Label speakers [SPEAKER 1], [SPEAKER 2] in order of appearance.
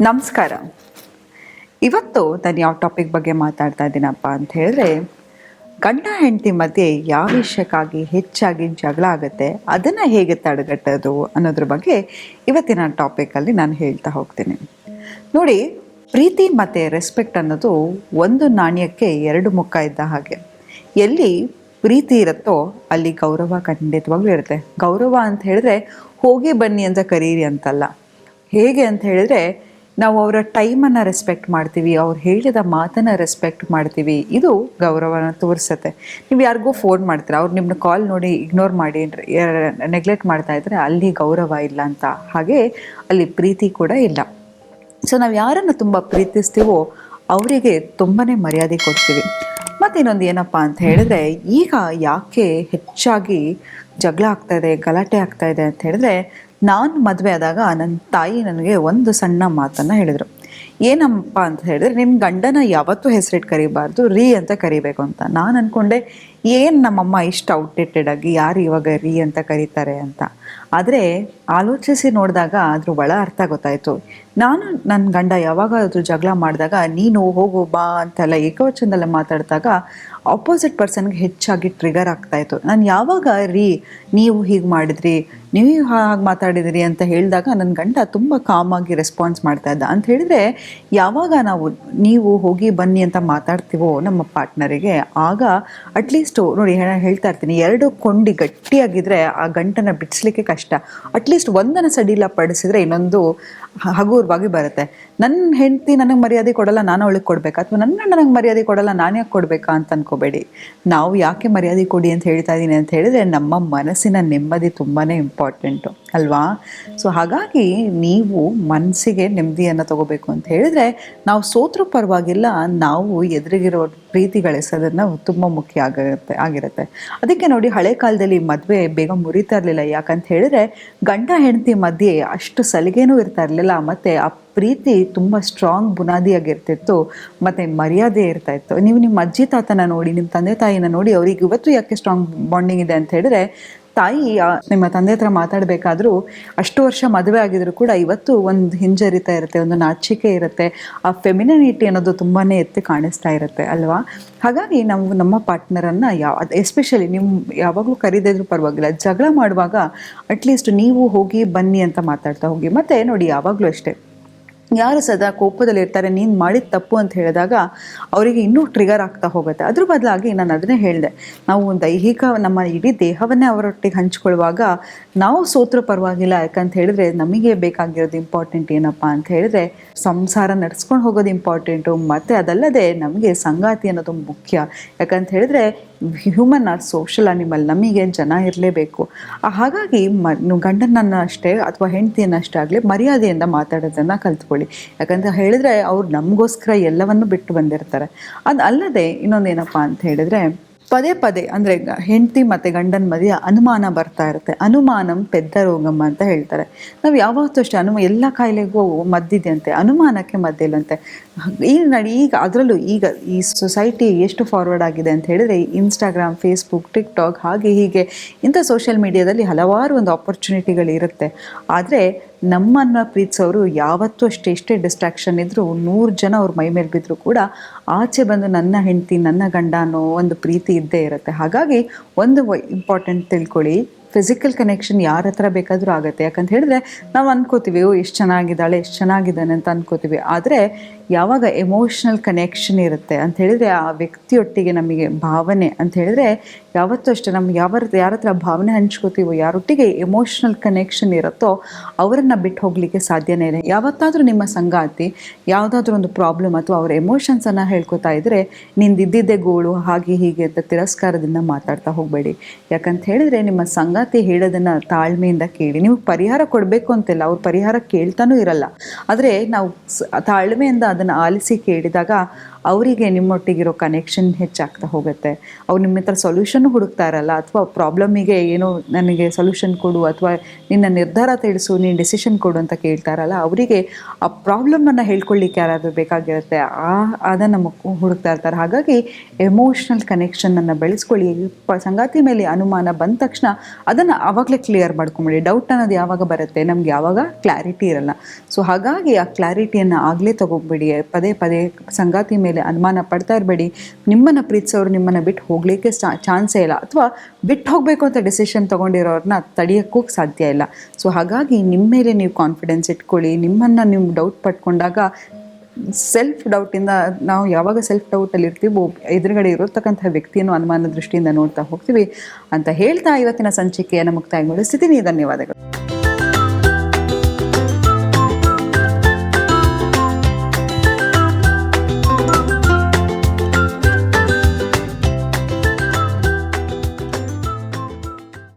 [SPEAKER 1] ನಮಸ್ಕಾರ. ಇವತ್ತು ನಾನು ಯಾವ ಟಾಪಿಕ್ ಬಗ್ಗೆ ಮಾತಾಡ್ತಾ ಇದ್ದೀನಪ್ಪ ಅಂತ ಹೇಳಿದ್ರೆ, ಗಂಡ ಹೆಂಡತಿ ಮಧ್ಯೆ ಯಾವ ವಿಷಯಕ್ಕಾಗಿ ಹೆಚ್ಚಾಗಿ ಜಗಳ ಆಗುತ್ತೆ, ಅದನ್ನು ಹೇಗೆ ತಡೆಗಟ್ಟೋದು ಅನ್ನೋದ್ರ ಬಗ್ಗೆ ಇವತ್ತಿನ ಟಾಪಿಕಲ್ಲಿ ನಾನು ಹೇಳ್ತಾ ಹೋಗ್ತೀನಿ. ನೋಡಿ, ಪ್ರೀತಿ ಮತ್ತು ರೆಸ್ಪೆಕ್ಟ್ ಅನ್ನೋದು ಒಂದು ನಾಣ್ಯಕ್ಕೆ ಎರಡು ಮುಖ ಇದ್ದ ಹಾಗೆ. ಎಲ್ಲಿ ಪ್ರೀತಿ ಇರುತ್ತೋ ಅಲ್ಲಿ ಗೌರವ ಖಂಡಿತವಾಗ್ಲೂ ಇರುತ್ತೆ. ಗೌರವ ಅಂತ ಹೇಳಿದ್ರೆ, ಹೋಗಿ ಬನ್ನಿ ಅಂತ ಕರೀರಿ ಅಂತಲ್ಲ. ಹೇಗೆ ಅಂತ ಹೇಳಿದ್ರೆ ನಾವು ಅವರ ಟೈಮನ್ನು ರೆಸ್ಪೆಕ್ಟ್ ಮಾಡ್ತೀವಿ, ಅವ್ರು ಹೇಳಿದ ಮಾತನ್ನು ರೆಸ್ಪೆಕ್ಟ್ ಮಾಡ್ತೀವಿ. ಇದು ಗೌರವನ ತೋರಿಸುತ್ತೆ. ನೀವು ಯಾರಿಗೂ ಫೋನ್ ಮಾಡ್ತೀರಾ, ಅವ್ರು ನಿಮ್ಮನ್ನ ಕಾಲ್ ನೋಡಿ ಇಗ್ನೋರ್ ಮಾಡಿ ನೆಗ್ಲೆಕ್ಟ್ ಮಾಡ್ತಾ ಇದ್ದರೆ ಅಲ್ಲಿ ಗೌರವ ಇಲ್ಲ ಅಂತ. ಹಾಗೆ ಅಲ್ಲಿ ಪ್ರೀತಿ ಕೂಡ ಇಲ್ಲ. ಸೊ ನಾವು ಯಾರನ್ನು ತುಂಬ ಪ್ರೀತಿಸ್ತೀವೋ ಅವರಿಗೆ ತುಂಬಾ ಮರ್ಯಾದೆ ಕೊಡ್ತೀವಿ. ಮತ್ತು ಇನ್ನೊಂದು ಏನಪ್ಪ ಅಂತ ಹೇಳಿದ್ರೆ, ಈಗ ಯಾಕೆ ಹೆಚ್ಚಾಗಿ ಜಗಳ ಆಗ್ತಾ ಇದೆ, ಗಲಾಟೆ ಆಗ್ತಾ ಇದೆ ಅಂತ ಹೇಳಿದ್ರೆ ನಾನು ಮದುವೆ ಆದಾಗ ನನ್ನ ತಾಯಿ ನನಗೆ ಒಂದು ಸಣ್ಣ ಮಾತನ್ನು ಹೇಳಿದರು. ಏನಪ್ಪ ಅಂತ ಹೇಳಿದ್ರೆ ನಿಮ್ಮ ಗಂಡನ ಯಾವತ್ತೂ ಹೆಸರಿಟ್ಟು ಕರಿಬಾರ್ದು, ರೀ ಅಂತ ಕರಿಬೇಕು ಅಂತ. ನಾನು ಅಂದ್ಕೊಂಡೆ ಏನು ನಮ್ಮಮ್ಮ ಇಷ್ಟು ಔಟ್ಡೇಟೆಡ್ ಆಗಿ ಯಾರು ಇವಾಗ ರೀ ಅಂತ ಕರೀತಾರೆ ಅಂತ. ಆದರೆ ಆಲೋಚಿಸಿ ನೋಡಿದಾಗ ಅದ್ರ ಒಳ ಅರ್ಥ ಗೊತ್ತಾಯಿತು. ನಾನು ನನ್ನ ಗಂಡ ಯಾವಾಗಾದ್ರೂ ಜಗಳ ಮಾಡಿದಾಗ, ನೀನು ಹೋಗು ಬಾ ಅಂತೆಲ್ಲ ಏಕವಚನದಲ್ಲೇ ಮಾತಾಡಿದಾಗ ಆಪೋಸಿಟ್ ಪರ್ಸನ್ಗೆ ಹೆಚ್ಚಾಗಿ ಟ್ರಿಗರ್ ಆಗ್ತಾಯಿತ್ತು ನಾನು ಯಾವಾಗ ರೀ, ನೀವು ಹೀಗೆ ಮಾಡಿದ್ರಿ, ನೀವು ಹಾಗೆ ಮಾತಾಡಿದಿರಿ ಅಂತ ಹೇಳಿದಾಗ ನನ್ನ ಗಂಡ ತುಂಬ ಕಾಮಾಗಿ ರೆಸ್ಪಾನ್ಸ್ ಮಾಡ್ತಾ ಇದ್ದ. ಅಂತ ಹೇಳಿದರೆ, ಯಾವಾಗ ನಾವು, ನೀವು ಹೋಗಿ ಬನ್ನಿ ಅಂತ ಮಾತಾಡ್ತೀವೋ ನಮ್ಮ ಪಾರ್ಟ್ನರಿಗೆ ಆಗ ಅಟ್ಲೀಸ್ಟು ನೋಡಿ ನಾನು ಹೇಳ್ತಾ ಇರ್ತೀನಿ, ಎರಡು ಕೊಂಡಿ ಗಟ್ಟಿಯಾಗಿದ್ದರೆ ಆ ಗಂಟನ್ನು ಬಿಡಿಸ್ಲಿಕ್ಕೆ ಕಷ್ಟ. ಅಟ್ಲೀಸ್ಟ್ ಒಂದನ್ನು ಸಡಿಲ ಪಡಿಸಿದ್ರೆ ಇನ್ನೊಂದು ಹಗುರವಾಗಿ ಬರುತ್ತೆ. ನನ್ನ ಹೆಂಡತಿ ನನಗೆ ಮರ್ಯಾದೆ ಕೊಡಲ್ಲ, ನಾನು ಅವಳಿಗೆ ಕೊಡಬೇಕಾ? ಅಥವಾ ನನ್ನ ನನಗೆ ಮರ್ಯಾದೆ ಕೊಡಲ್ಲ, ನಾನು ಯಾಕೆ ಕೊಡಬೇಕಾ ಅಂತ ಅನ್ಕೋಬೇಡಿ. ನಾವು ಯಾಕೆ ಮರ್ಯಾದೆ ಕೊಡಿ ಅಂತ ಹೇಳ್ತಾ ಇದ್ದೀನಿ ಅಂತ ಹೇಳಿದ್ರೆ ನಮ್ಮ ಮನಸ್ಸಿನ ನೆಮ್ಮದಿ ತುಂಬಾ ಇಂಪಾರ್ಟೆಂಟು ಅಲ್ವಾ? ಸೊ ಹಾಗಾಗಿ ನೀವು ಮನಸ್ಸಿಗೆ ನೆಮ್ಮದಿಯನ್ನು ತಗೋಬೇಕು ಅಂತ ಹೇಳಿದ್ರೆ, ನಾವು ಸೋತ್ರ ಪರವಾಗಿಲ್ಲ, ನಾವು ಎದುರಿಗಿರೋ ಪ್ರೀತಿ ಗಳಿಸೋದನ್ನು ತುಂಬ ಮುಖ್ಯ ಆಗಿರುತ್ತೆ ಆಗಿರುತ್ತೆ. ಅದಕ್ಕೆ ನೋಡಿ, ಹಳೆ ಕಾಲದಲ್ಲಿ ಮದುವೆ ಬೇಗ ಮುರಿತಾ ಇರಲಿಲ್ಲ. ಯಾಕಂತ ಹೇಳಿದ್ರೆ, ಗಂಡ ಹೆಂಡತಿ ಮಧ್ಯೆ ಅಷ್ಟು ಸಲಿಗೆನೂ ಇರ್ತಾ ಇರಲಿಲ್ಲ. ಮತ್ತು ಆ ಪ್ರೀತಿ ತುಂಬ ಸ್ಟ್ರಾಂಗ್ ಬುನಾದಿಯಾಗಿರ್ತಿತ್ತು. ಮತ್ತು ಮರ್ಯಾದೆ ಇರ್ತಾ ಇತ್ತು. ನೀವು ನಿಮ್ಮ ಅಜ್ಜಿ ತಾತನ ನೋಡಿ, ನಿಮ್ಮ ತಂದೆ ತಾಯಿನ ನೋಡಿ, ಅವ್ರಿಗೆ ಇವತ್ತು ಯಾಕೆ ಸ್ಟ್ರಾಂಗ್ ಬಾಂಡಿಂಗ್ ಇದೆ ಅಂತ ಹೇಳಿದ್ರೆ ತಾಯಿ ನಿಮ್ಮ ತಂದೆ ಹತ್ರ ಮಾತಾಡಬೇಕಾದ್ರೂ ಅಷ್ಟು ವರ್ಷ ಮದುವೆ ಆಗಿದ್ರು ಕೂಡ ಇವತ್ತು ಒಂದು ಹಿಂಜರಿತಾ ಇರುತ್ತೆ, ಒಂದು ನಾಚಿಕೆ ಇರುತ್ತೆ. ಆ ಫೆಮಿನಿಟಿ ಅನ್ನೋದು ತುಂಬಾ ಎತ್ತಿ ಕಾಣಿಸ್ತಾ ಇರುತ್ತೆ, ಅಲ್ವಾ? ಹಾಗಾಗಿ ನಾವು ನಮ್ಮ ಪಾರ್ಟ್ನರನ್ನು ಯಾವ ಎಸ್ಪೆಷಲಿ ನಿಮ್ಮ ಯಾವಾಗಲೂ ಕರೀದಿದ್ರು ಪರವಾಗಿಲ್ಲ. ಜಗಳ ಮಾಡುವಾಗ ಅಟ್ಲೀಸ್ಟ್ ನೀವು ಹೋಗಿ ಬನ್ನಿ ಅಂತ ಮಾತಾಡ್ತಾ ಹೋಗಿ. ಮತ್ತು ನೋಡಿ, ಯಾವಾಗಲೂ ಅಷ್ಟೇ. ಯಾರು ಸದಾ ಕೋಪದಲ್ಲಿ ಇರ್ತಾರೆ ನೀನು ಮಾಡಿದ ತಪ್ಪು ಅಂತ ಹೇಳಿದಾಗ ಅವರಿಗೆ ಇನ್ನೂ ಟ್ರಿಗರ್ ಆಗ್ತಾ ಹೋಗುತ್ತೆ. ಅದ್ರ ಬದಲಾಗಿ ನಾನು ಅದನ್ನೇ ಹೇಳಿದೆ. ನಾವು ದೈಹಿಕ ನಮ್ಮ ಇಡೀ ದೇಹವನ್ನೇ ಅವರೊಟ್ಟಿಗೆ ಹಂಚ್ಕೊಳ್ಳುವಾಗ ನಾವು ಸೋತ್ರ ಪರವಾಗಿಲ್ಲ. ಯಾಕಂತ ಹೇಳಿದ್ರೆ ನಮಗೆ ಬೇಕಾಗಿರೋದು ಇಂಪಾರ್ಟೆಂಟ್ ಏನಪ್ಪ ಅಂತ ಹೇಳಿದ್ರೆ ಸಂಸಾರ ನಡ್ಸ್ಕೊಂಡು ಹೋಗೋದು ಇಂಪಾರ್ಟೆಂಟು ಮತ್ತು ಅದಲ್ಲದೆ ನಮಗೆ ಸಂಗಾತಿ ಅನ್ನೋದು ಮುಖ್ಯ. ಯಾಕಂತ ಹೇಳಿದ್ರೆ ಹ್ಯೂಮನ್ ಆರ್ ಸೋಷಲ್ ಅನಿಮಲ್ ನಮಗೆ ಜನ ಇರಲೇಬೇಕು? ಹಾಗಾಗಿ ಮ ಗಂಡನನ್ನ ಅಷ್ಟೇ ಅಥವಾ ಹೆಂಡತಿಯನ್ನು ಅಷ್ಟೇ ಆಗಲಿ ಮರ್ಯಾದೆಯಿಂದ ಮಾತಾಡೋದನ್ನು ಕಲ್ತ್ಕೊಳ್ಳಿ. ಯಾಕಂತ ಹೇಳಿದ್ರೆ ಅವ್ರು ನಮಗೋಸ್ಕರ ಎಲ್ಲವನ್ನು ಬಿಟ್ಟು ಬಂದಿರ್ತಾರೆ. ಅದು ಅಲ್ಲದೆ ಇನ್ನೊಂದೇನಪ್ಪ ಅಂತ ಹೇಳಿದ್ರೆ ಪದೇ ಪದೇ ಅಂದರೆ ಹೆಂಡತಿ ಮತ್ತು ಗಂಡನ ಮಧ್ಯೆ ಅನುಮಾನ ಬರ್ತಾ ಇರುತ್ತೆ. ಅನುಮಾನಂ ಪೆದ್ದ ರೋಗಮ್ಮ ಅಂತ ಹೇಳ್ತಾರೆ. ನಾವು ಯಾವತ್ತೂ ಅಷ್ಟೇ ಅನುಮ, ಎಲ್ಲ ಕಾಯಿಲೆಗೂ ಮದ್ದಿದೆಯಂತೆ, ಅನುಮಾನಕ್ಕೆ ಮದ್ದಿಲ್ಲಂತೆ. ಈಗ ನಡಿ, ಈಗ ಅದರಲ್ಲೂ ಈಗ ಈ ಸೊಸೈಟಿ ಎಷ್ಟು ಫಾರ್ವರ್ಡ್ ಆಗಿದೆ ಅಂತ ಹೇಳಿದ್ರೆ ಇನ್ಸ್ಟಾಗ್ರಾಮ್ ಫೇಸ್ಬುಕ್ ಟಿಕ್ಟಾಕ್ ಹಾಗೆ ಹೀಗೆ ಇಂಥ ಸೋಷಿಯಲ್ ಮೀಡಿಯಾದಲ್ಲಿ ಹಲವಾರು ಒಂದು ಆಪರ್ಚುನಿಟಿಗಳು ಇರುತ್ತೆ. ಆದರೆ ನಮ್ಮನ್ನು ಪ್ರೀತಿಸೋರು ಯಾವತ್ತೂ ಅಷ್ಟೇ ಎಷ್ಟೇ ಡಿಸ್ಟ್ರಾಕ್ಷನ್ ಇದ್ದರೂ ನೂರು ಜನ ಅವ್ರ ಮೈ ಮೇಲೆ ಬಿದ್ದರೂ ಕೂಡ ಆಚೆ ಬಂದು ನನ್ನ ಹೆಂಡತಿ, ನನ್ನ ಗಂಡ ಅನ್ನೋ ಒಂದು ಪ್ರೀತಿ ಇದ್ದೇ ಇರುತ್ತೆ. ಹಾಗಾಗಿ ಒಂದು ಇಂಪಾರ್ಟೆಂಟ್ ತಿಳ್ಕೊಳ್ಳಿ. ಫಿಸಿಕಲ್ ಕನೆಕ್ಷನ್ ಯಾರ ಹತ್ರ ಬೇಕಾದರೂ ಆಗುತ್ತೆ. ಯಾಕಂತ ಹೇಳಿದ್ರೆ ನಾವು ಅನ್ಕೋತೀವಿ, ಓ ಎಷ್ಟು ಚೆನ್ನಾಗಿದ್ದಾಳೆ ಎಷ್ಟು ಚೆನ್ನಾಗಿದ್ದಾನೆ ಅಂತ ಅನ್ಕೋತೀವಿ. ಆದರೆ ಯಾವಾಗ ಎಮೋಷ್ನಲ್ ಕನೆಕ್ಷನ್ ಇರುತ್ತೆ ಅಂತ ಹೇಳಿದ್ರೆ ಆ ವ್ಯಕ್ತಿಯೊಟ್ಟಿಗೆ ನಮಗೆ ಭಾವನೆ ಅಂತ ಹೇಳಿದ್ರೆ ಯಾವತ್ತೂ ಅಷ್ಟೇ ನಮ್ಗೆ ಯಾವ ಯಾರ ಹತ್ರ ಭಾವನೆ ಹಂಚ್ಕೋತೀವೋ, ಯಾರೊಟ್ಟಿಗೆ ಎಮೋಷ್ನಲ್ ಕನೆಕ್ಷನ್ ಇರುತ್ತೋ ಅವರನ್ನು ಬಿಟ್ಟು ಹೋಗಲಿಕ್ಕೆ ಸಾಧ್ಯನೇ ಇಲ್ಲ. ಯಾವತ್ತಾದರೂ ನಿಮ್ಮ ಸಂಗಾತಿ, ಯಾವುದಾದ್ರೂ ಒಂದು ಪ್ರಾಬ್ಲಮ್ ಅಥವಾ ಅವರ ಎಮೋಷನ್ಸನ್ನು ಹೇಳ್ಕೊತಾ ಇದ್ದರೆ ನಿಂದಿದ್ದಿದ್ದೆ ಗೋಳು, ಹಾಗೆ ಹೀಗೆ ಅಂತ ತಿರಸ್ಕಾರದಿಂದ ಮಾತಾಡ್ತಾ ಹೋಗಬೇಡಿ. ಯಾಕಂತ ಹೇಳಿದ್ರೆ ನಿಮ್ಮ ಸಂಗಾತಿ ಹೇಳೋದನ್ನು ತಾಳ್ಮೆಯಿಂದ ಕೇಳಿ. ನೀವು ಪರಿಹಾರ ಕೊಡಬೇಕು ಅಂತಿಲ್ಲ, ಅವ್ರು ಪರಿಹಾರ ಕೇಳ್ತಾನೂ ಇರಲ್ಲ. ಆದರೆ ನಾವು ತಾಳ್ಮೆಯಿಂದ ಅದನ್ನು ಆಲಿಸಿ ಕೇಳಿದಾಗ ಅವರಿಗೆ ನಿಮ್ಮೊಟ್ಟಿಗಿರೋ ಕನೆಕ್ಷನ್ ಹೆಚ್ಚಾಗ್ತಾ ಹೋಗುತ್ತೆ. ಅವ್ರು ನಿಮ್ಮ ಹತ್ರ ಸೊಲ್ಯೂಷನ್ ಹುಡುಕ್ತಾ ಇರಲ್ಲ, ಅಥವಾ ಪ್ರಾಬ್ಲಮಿಗೆ ಏನೋ ನನಗೆ ಸೊಲ್ಯೂಷನ್ ಕೊಡು, ಅಥವಾ ನಿನ್ನ ನಿರ್ಧಾರ ತಿಳಿಸು, ನೀನು ಡಿಸಿಷನ್ ಕೊಡು ಅಂತ ಕೇಳ್ತಾರಲ್ಲ ಅವರಿಗೆ ಆ ಪ್ರಾಬ್ಲಮನ್ನು ಹೇಳ್ಕೊಳ್ಳಿಕ್ಕೆ ಯಾರಾದರೂ ಬೇಕಾಗಿರುತ್ತೆ, ಆ, ಅದನ್ನು ನಮಗೆ ಹುಡುಕ್ತಾ ಇರ್ತಾರೆ. ಹಾಗಾಗಿ ಎಮೋಷ್ನಲ್ ಕನೆಕ್ಷನನ್ನು ಬೆಳೆಸ್ಕೊಳ್ಳಿ. ಸಂಗಾತಿ ಮೇಲೆ ಅನುಮಾನ ಬಂದ ತಕ್ಷಣ ಅದನ್ನು ಆವಾಗಲೇ ಕ್ಲಿಯರ್ ಮಾಡ್ಕೊಂಬಿಡಿ. ಡೌಟ್ ಅನ್ನೋದು ಯಾವಾಗ ಬರುತ್ತೆ? ನಮ್ಗೆ ಯಾವಾಗ ಕ್ಲಾರಿಟಿ ಇರಲ್ಲ. ಸೊ ಹಾಗಾಗಿ ಆ ಕ್ಲಾರಿಟಿಯನ್ನು ಆಗಲೇ ತೊಗೊಂಬಿಡಿ. ಪದೇ ಪದೇ ಸಂಗಾತಿ ಮೇಲೆ ಅನುಮಾನ ಪಡ್ತಾ ಇರಬೇಡಿ. ನಿಮ್ಮನ್ನು ಪ್ರೀತಿಸೋರು ನಿಮ್ಮನ್ನು ಬಿಟ್ಟು ಹೋಗಲಿಕ್ಕೆ ಚಾನ್ಸೇ ಇಲ್ಲ. ಅಥವಾ ಬಿಟ್ಟು ಹೋಗಬೇಕು ಅಂತ ಡಿಸಿಷನ್ ತೊಗೊಂಡಿರೋರನ್ನ ತಡೆಯೋಕ್ಕೂ ಸಾಧ್ಯ ಇಲ್ಲ. ಸೊ ಹಾಗಾಗಿ ನಿಮ್ಮ ಮೇಲೆ ನೀವು ಕಾನ್ಫಿಡೆನ್ಸ್ ಇಟ್ಕೊಳ್ಳಿ. ನಿಮ್ಮನ್ನು ನೀವು ಡೌಟ್ ಪಟ್ಕೊಂಡಾಗ ಸೆಲ್ಫ್ ಡೌಟಿಂದ ನಾವು ಯಾವಾಗ ಸೆಲ್ಫ್ ಡೌಟಲ್ಲಿ ಇರ್ತೀವೋ, ಎದುರುಗಡೆ ಇರತಕ್ಕಂಥ ವ್ಯಕ್ತಿಯನ್ನು ಅನುಮಾನ ದೃಷ್ಟಿಯಿಂದ ನೋಡ್ತಾ ಹೋಗ್ತೀವಿ. ಅಂತ ಹೇಳ್ತಾ ಇವತ್ತಿನ ಸಂಚಿಕೆಯನ್ನು ಮುಕ್ತಾಯಗೊಳಿಸ್ತೀನಿ ಧನ್ಯವಾದಗಳು.